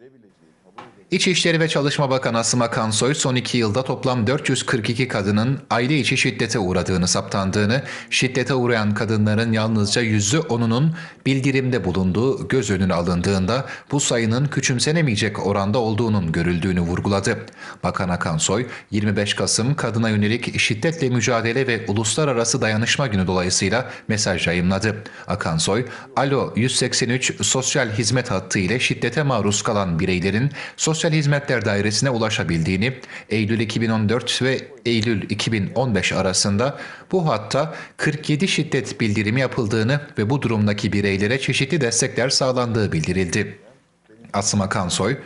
edebileceği İçişleri ve Çalışma Bakanı Asım Akansoy son iki yılda toplam 442 kadının aile içi şiddete uğradığını saptandığını, şiddete uğrayan kadınların yalnızca %10'unun bildirimde bulunduğu göz önüne alındığında bu sayının küçümsenemeyecek oranda olduğunun görüldüğünü vurguladı. Bakan Akansoy, 25 Kasım Kadına Yönelik Şiddetle Mücadele ve Uluslararası Dayanışma Günü dolayısıyla mesaj yayımladı. Akansoy, Alo 183 sosyal hizmet hattı ile şiddete maruz kalan bireylerin Sosyal Hizmetler Dairesi'ne ulaşabildiğini, Eylül 2014 ve Eylül 2015 arasında bu hatta 47 şiddet bildirimi yapıldığını ve bu durumdaki bireylere çeşitli destekler sağlandığı bildirildi. Asım Akansoy,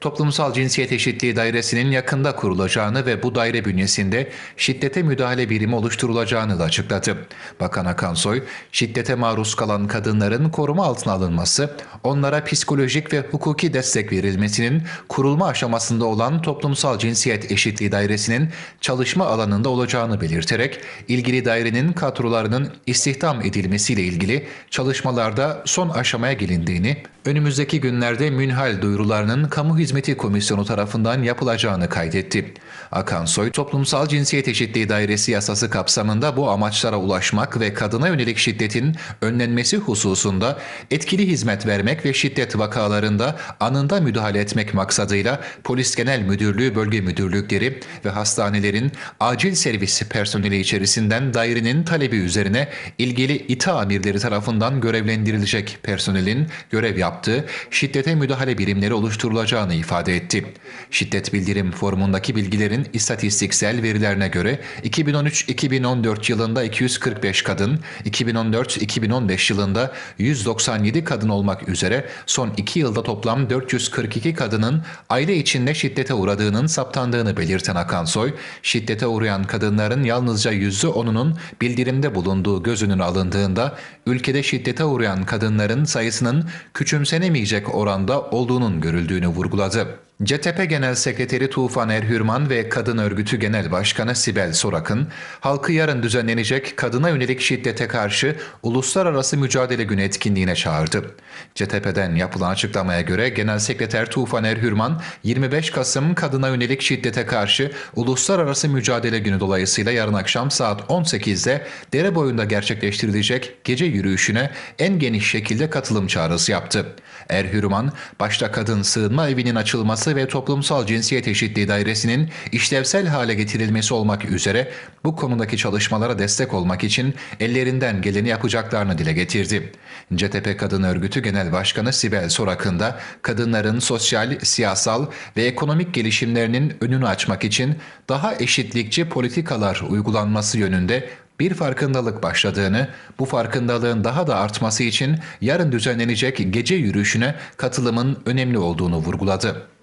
Toplumsal Cinsiyet Eşitliği Dairesi'nin yakında kurulacağını ve bu daire bünyesinde şiddete müdahale birimi oluşturulacağını da açıkladı. Bakan Akansoy, şiddete maruz kalan kadınların koruma altına alınması, onlara psikolojik ve hukuki destek verilmesinin kurulma aşamasında olan Toplumsal Cinsiyet Eşitliği Dairesi'nin çalışma alanında olacağını belirterek, ilgili dairenin kadrolarının istihdam edilmesiyle ilgili çalışmalarda son aşamaya gelindiğini, önümüzdeki günlerde münhal duyurularının Kamu Hizmeti Komisyonu tarafından yapılacağını kaydetti. Akansoy, Toplumsal Cinsiyet Eşitliği Dairesi yasası kapsamında bu amaçlara ulaşmak ve kadına yönelik şiddetin önlenmesi hususunda etkili hizmet vermek ve şiddet vakalarında anında müdahale etmek maksadıyla Polis Genel Müdürlüğü bölge müdürlükleri ve hastanelerin acil servis personeli içerisinden dairenin talebi üzerine ilgili İTA amirleri tarafından görevlendirilecek personelin görev yaptığı şiddete müdahale birimleri oluşturulacağını ifade etti. Şiddet bildirim formundaki bilgilerin istatistiksel verilerine göre 2013-2014 yılında 245 kadın, 2014-2015 yılında 197 kadın olmak üzere son 2 yılda toplam 442 kadının aile içinde şiddete uğradığının saptandığını belirten Akansoy, şiddete uğrayan kadınların yalnızca %10'unun bildirimde bulunduğu göz önüne alındığında ülkede şiddete uğrayan kadınların sayısının küçümsenemeyecek oranda olduğunun görüldüğünü vurguladı lazım. CTP Genel Sekreteri Tufan Erhürman ve Kadın Örgütü Genel Başkanı Sibel Sorak'ın halkı yarın düzenlenecek kadına yönelik şiddete karşı Uluslararası Mücadele Günü etkinliğine çağırdı. CTP'den yapılan açıklamaya göre Genel Sekreter Tufan Erhürman 25 Kasım kadına yönelik şiddete karşı Uluslararası Mücadele Günü dolayısıyla yarın akşam saat 18'de dere boyunda gerçekleştirilecek gece yürüyüşüne en geniş şekilde katılım çağrısı yaptı. Erhürman, başta kadın sığınma evinin açılması ve toplumsal cinsiyet eşitliği dairesinin işlevsel hale getirilmesi olmak üzere bu konudaki çalışmalara destek olmak için ellerinden geleni yapacaklarını dile getirdi. CTP Kadın Örgütü Genel Başkanı Sibel Sorak'ın da kadınların sosyal, siyasal ve ekonomik gelişimlerinin önünü açmak için daha eşitlikçi politikalar uygulanması yönünde bir farkındalık başladığını, bu farkındalığın daha da artması için yarın düzenlenecek gece yürüyüşüne katılımın önemli olduğunu vurguladı.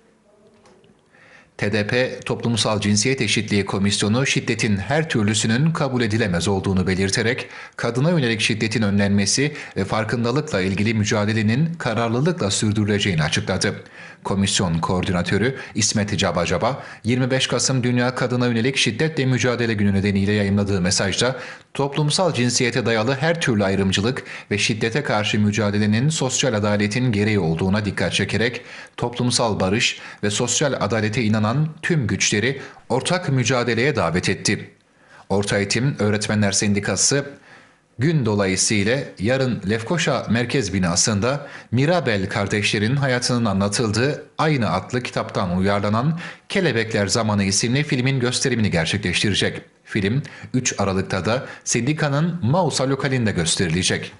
TDP Toplumsal Cinsiyet Eşitliği Komisyonu şiddetin her türlüsünün kabul edilemez olduğunu belirterek kadına yönelik şiddetin önlenmesi ve farkındalıkla ilgili mücadelenin kararlılıkla sürdürüleceğini açıkladı. Komisyon koordinatörü İsmet Cabacaba 25 Kasım Dünya Kadına Yönelik Şiddetle Mücadele Günü nedeniyle yayınladığı mesajda toplumsal cinsiyete dayalı her türlü ayrımcılık ve şiddete karşı mücadelenin sosyal adaletin gereği olduğuna dikkat çekerek toplumsal barış ve sosyal adalete inanan tüm güçleri ortak mücadeleye davet etti. Orta Eğitim Öğretmenler Sendikası gün dolayısıyla yarın Lefkoşa Merkez Binası'nda Mirabel kardeşlerin hayatının anlatıldığı aynı adlı kitaptan uyarlanan Kelebekler Zamanı isimli filmin gösterimini gerçekleştirecek. Film 3 Aralık'ta da sendikanın Mausa lokalinde gösterilecek.